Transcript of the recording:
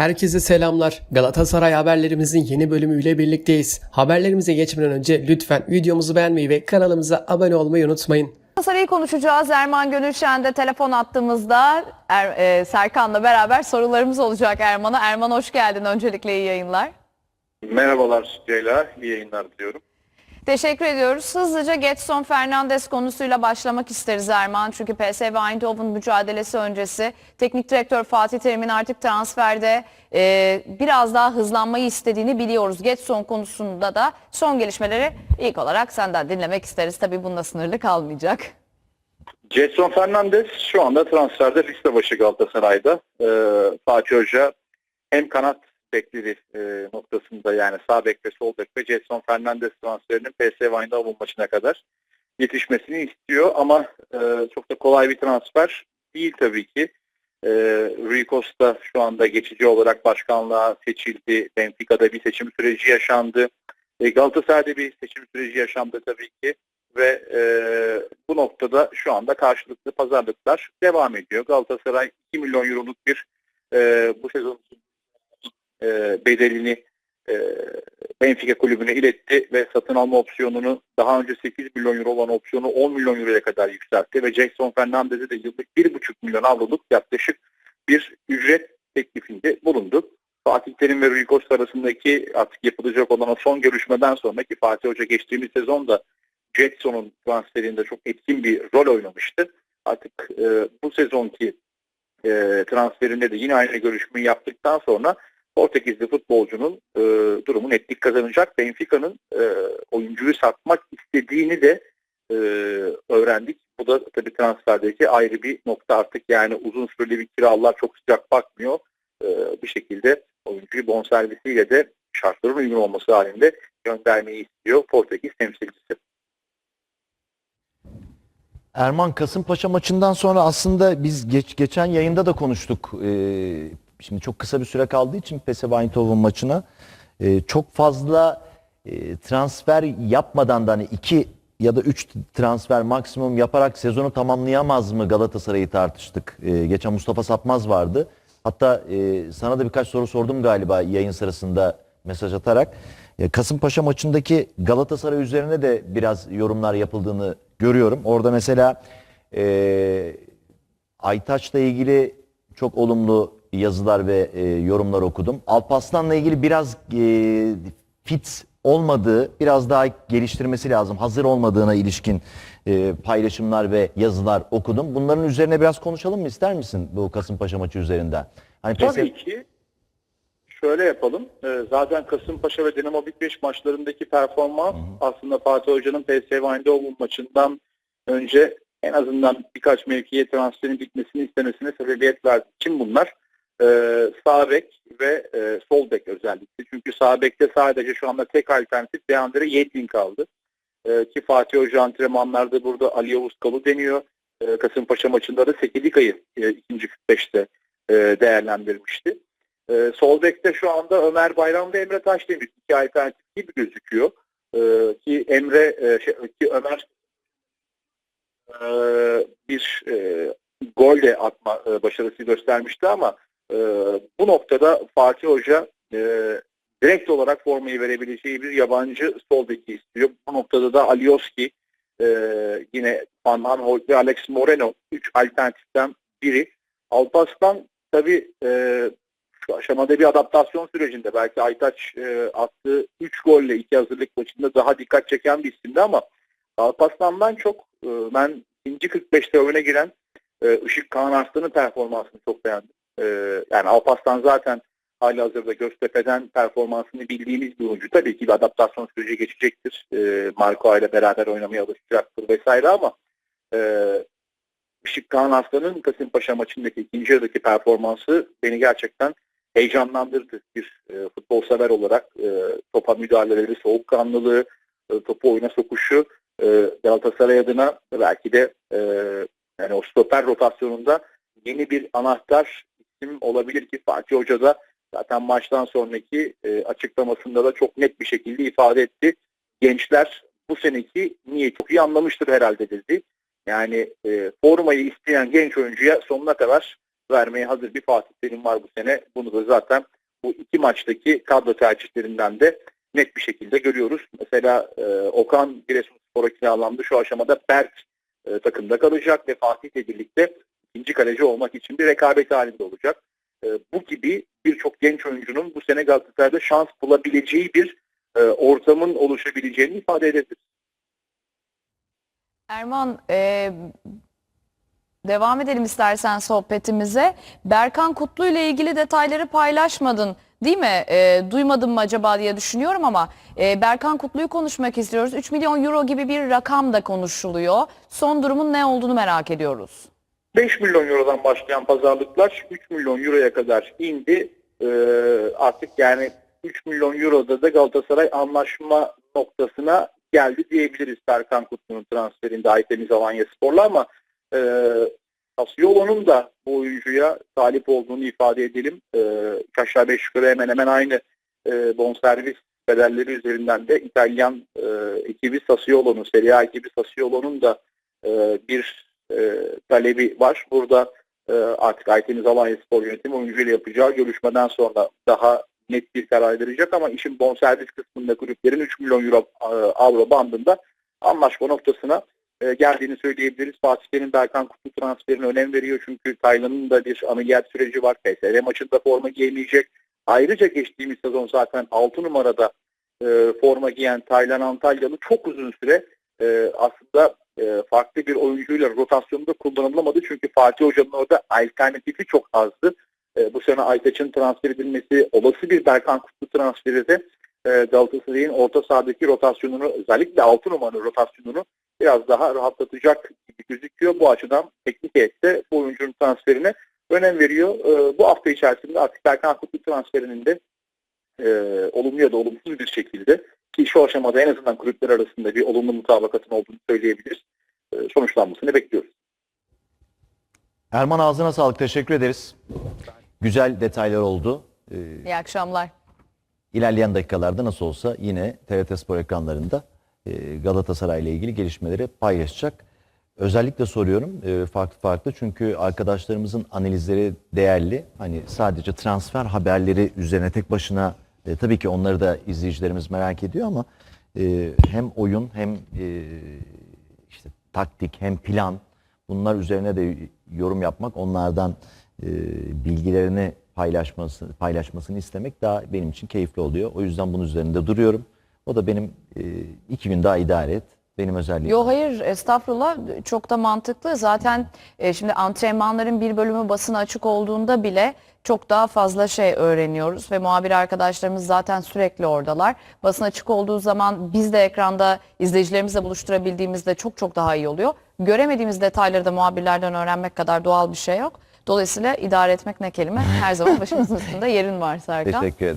Herkese selamlar. Galatasaray haberlerimizin yeni bölümüyle birlikteyiz. Haberlerimize geçmeden önce lütfen videomuzu beğenmeyi ve kanalımıza abone olmayı unutmayın. Galatasaray'ı konuşacağız. Erman Gönülşen de telefon attığımızda er, e, Serkan'la beraber sorularımız olacak Erman'a. Erman hoş geldin. Öncelikle iyi yayınlar. Merhabalar Ceyla, iyi yayınlar diliyorum. Teşekkür ediyoruz. Hızlıca Getson Fernandes konusuyla başlamak isteriz Erman. Çünkü PSV Eindhoven mücadelesi öncesi teknik direktör Fatih Terim'in artık transferde e, biraz daha hızlanmayı istediğini biliyoruz. Getson konusunda da son gelişmeleri ilk olarak senden dinlemek isteriz. Tabii bununla sınırlı kalmayacak. Jetson Fernandes şu anda transferde liste başı Galatasaray'da. Ee, Fatih Hoca hem kanat bekleri e, noktasında yani sağ bek ve sol bek ve Jetson Fernandes transferinin PSV Eindhoven maçına kadar yetişmesini istiyor ama e, çok da kolay bir transfer değil tabii ki. E, Rui Costa şu anda geçici olarak başkanlığa seçildi. Benfica'da bir seçim süreci yaşandı. E, Galatasaray'da bir seçim süreci yaşandı tabii ki. ve e, bu noktada şu anda karşılıklı pazarlıklar devam ediyor. Galatasaray 2 milyon euroluk bir e, bu sezon e, bedelini e, Benfica kulübüne iletti ve satın alma opsiyonunu daha önce 8 milyon euro olan opsiyonu 10 milyon euroya kadar yükseltti ve Jackson Fernandez'e de yıllık 1,5 milyon avroluk yaklaşık bir ücret teklifinde bulundu. Fatih Terim ve Rui Costa arasındaki artık yapılacak olan o son görüşmeden sonraki Fatih Hoca geçtiğimiz sezonda Jetson'un transferinde çok etkin bir rol oynamıştı. Artık e, bu sezonki e, transferinde de yine aynı görüşmeyi yaptıktan sonra Portekizli futbolcunun e, durumu netlik kazanacak. Benfica'nın e, oyuncuyu satmak istediğini de e, öğrendik. Bu da tabii transferdeki ayrı bir nokta artık yani uzun süreli bir kiralar çok sıcak bakmıyor. E, bir şekilde oyuncuyu bonservisiyle de şartların uygun olması halinde göndermeyi istiyor Portekiz temsilcisi. Erman Kasımpaşa maçından sonra aslında biz geç, geçen yayında da konuştuk. Ee, şimdi çok kısa bir süre kaldığı için PSV Eindhoven maçına e, çok fazla e, transfer yapmadan da hani iki ya da üç transfer maksimum yaparak sezonu tamamlayamaz mı Galatasaray'ı tartıştık. Ee, geçen Mustafa Sapmaz vardı. Hatta e, sana da birkaç soru sordum galiba yayın sırasında mesaj atarak. E, Kasımpaşa maçındaki Galatasaray üzerine de biraz yorumlar yapıldığını görüyorum. Orada mesela e, Aytaç'la ilgili çok olumlu yazılar ve e, yorumlar okudum. Alpaslan'la ilgili biraz e, fit olmadığı, biraz daha geliştirmesi lazım. Hazır olmadığına ilişkin e, paylaşımlar ve yazılar okudum. Bunların üzerine biraz konuşalım mı ister misin bu Kasımpaşa maçı üzerinden? Hani Tabii ki. Şöyle yapalım. Ee, zaten Kasımpaşa ve Dinamo Bükreş maçlarındaki performans aslında Fatih Hoca'nın PSV Eindhoven maçından önce en azından birkaç mevkiye transferin bitmesini istemesine sebebiyet verdi. Kim bunlar? Ee, sağ bek ve e, sol bek özellikle. Çünkü sağ bekte sadece şu anda tek alternatif Deandre Yedlin kaldı. Ee, ki Fatih Hoca antrenmanlarda burada Ali Yavuz Kalı deniyor. Ee, Kasımpaşa maçında da Sekilika'yı e, ikinci 45'te e, değerlendirmişti. E, sol bekte şu anda Ömer Bayram ve Emre Taşdemir iki alternatif gibi gözüküyor. E, ki Emre e, şey, ki Ömer e, bir e, gol de atma e, başarısı göstermişti ama e, bu noktada Fatih Hoca e, direkt olarak formayı verebileceği bir yabancı sol beki istiyor. Bu noktada da Alioski e, yine Van Aanholt ve Alex Moreno üç alternatiften biri. Alpaslan tabii e, şu aşamada bir adaptasyon sürecinde belki Aytaç e, attığı 3 golle iki hazırlık maçında daha dikkat çeken bir isimdi ama Alpaslan'dan çok e, ben ikinci 45'te oyuna giren e, Işık Kaan Arslan'ın performansını çok beğendim. E, yani Alpaslan zaten hali hazırda Göztepe'den performansını bildiğimiz bir oyuncu. Tabii ki bir adaptasyon süreci geçecektir. E, Marco ile beraber oynamaya alışacaktır vesaire ama e, Işık Kaan Arslan'ın Kasımpaşa maçındaki ikinci yarıdaki performansı beni gerçekten heyecanlandırdı. Bir e, futbol sever olarak e, topa müdahaleleri, soğukkanlılığı, e, topu oyuna sokuşu e, Galatasaray adına belki de e, yani o stoper rotasyonunda yeni bir anahtar isim olabilir ki Fatih Hoca da zaten maçtan sonraki e, açıklamasında da çok net bir şekilde ifade etti. Gençler bu seneki niyeti çok iyi anlamıştır herhalde dedi. Yani e, formayı isteyen genç oyuncuya sonuna kadar vermeye hazır bir Fatih Terim var bu sene. Bunu da zaten bu iki maçtaki kadro tercihlerinden de net bir şekilde görüyoruz. Mesela e, Okan Giresunspor'a kiralandı. Şu aşamada Berk e, takımda kalacak ve Fatih ile birlikte ikinci kaleci olmak için bir rekabet halinde olacak. E, bu gibi birçok genç oyuncunun bu sene Galatasaray'da şans bulabileceği bir e, ortamın oluşabileceğini ifade edebiliriz. Erman e, devam edelim istersen sohbetimize. Berkan Kutlu ile ilgili detayları paylaşmadın değil mi? E, duymadım mı acaba diye düşünüyorum ama e, Berkan Kutlu'yu konuşmak istiyoruz. 3 milyon euro gibi bir rakam da konuşuluyor. Son durumun ne olduğunu merak ediyoruz. 5 milyon eurodan başlayan pazarlıklar 3 milyon euroya kadar indi. Ee, artık yani 3 milyon euroda da Galatasaray anlaşma noktasına geldi diyebiliriz Serkan Kutlu'nun transferinde Aytemiz Alanya Spor'la ama e, Sassuolo'nun da bu oyuncuya talip olduğunu ifade edelim. E, aşağı beş yukarı hemen hemen aynı e, bonservis bedelleri üzerinden de İtalyan e, ekibi Sassuolo'nun, Serie A ekibi Sassuolo'nun da e, bir e, talebi var. Burada e, artık Aytemiz Alanya Spor Yönetimi oyuncuyla yapacağı görüşmeden sonra daha net bir karar verecek ama işin bonservis kısmında kulüplerin 3 milyon euro e, avro bandında anlaşma noktasına e, geldiğini söyleyebiliriz. Fatih Terim Berkan Kutlu transferine önem veriyor çünkü Taylan'ın da bir ameliyat süreci var. PSV maçında forma giyemeyecek. Ayrıca geçtiğimiz sezon zaten 6 numarada e, forma giyen Taylan Antalyalı çok uzun süre e, aslında e, farklı bir oyuncuyla rotasyonda kullanılamadı. Çünkü Fatih Hoca'nın orada alternatifi çok azdı. E, bu sene Aytaç'ın transfer edilmesi, olası bir Berkan Kutlu transferi de e, Galatasaray'ın orta sahadaki rotasyonunu özellikle 6 numaralı rotasyonunu biraz daha rahatlatacak gibi gözüküyor. Bu açıdan teknik heyette bu oyuncunun transferine önem veriyor. E, bu hafta içerisinde artık Berkan Kutlu transferinin de e, olumlu ya da olumsuz bir şekilde ki şu aşamada en azından kulüpler arasında bir olumlu mutabakatın olduğunu söyleyebiliriz. E, sonuçlanmasını bekliyoruz. Erman ağzına sağlık. Teşekkür ederiz. Güzel detaylar oldu. Ee, İyi akşamlar. İlerleyen dakikalarda nasıl olsa yine TRT Spor ekranlarında e, Galatasaray ile ilgili gelişmeleri paylaşacak. Özellikle soruyorum e, farklı farklı çünkü arkadaşlarımızın analizleri değerli. Hani sadece transfer haberleri üzerine tek başına e, tabii ki onları da izleyicilerimiz merak ediyor ama e, hem oyun hem e, işte taktik hem plan bunlar üzerine de yorum yapmak onlardan e, bilgilerini paylaşması paylaşmasını istemek daha benim için keyifli oluyor. O yüzden bunun üzerinde duruyorum. O da benim e, iki daha idare et. Benim özelliğim. Yo hayır estağfurullah çok da mantıklı. Zaten e, şimdi antrenmanların bir bölümü basına açık olduğunda bile çok daha fazla şey öğreniyoruz ve muhabir arkadaşlarımız zaten sürekli oradalar. Basın açık olduğu zaman biz de ekranda izleyicilerimizle buluşturabildiğimizde çok çok daha iyi oluyor. Göremediğimiz detayları da muhabirlerden öğrenmek kadar doğal bir şey yok. Dolayısıyla idare etmek ne kelime? Her zaman başımızın üstünde yerin var Serkan. Teşekkür ederim.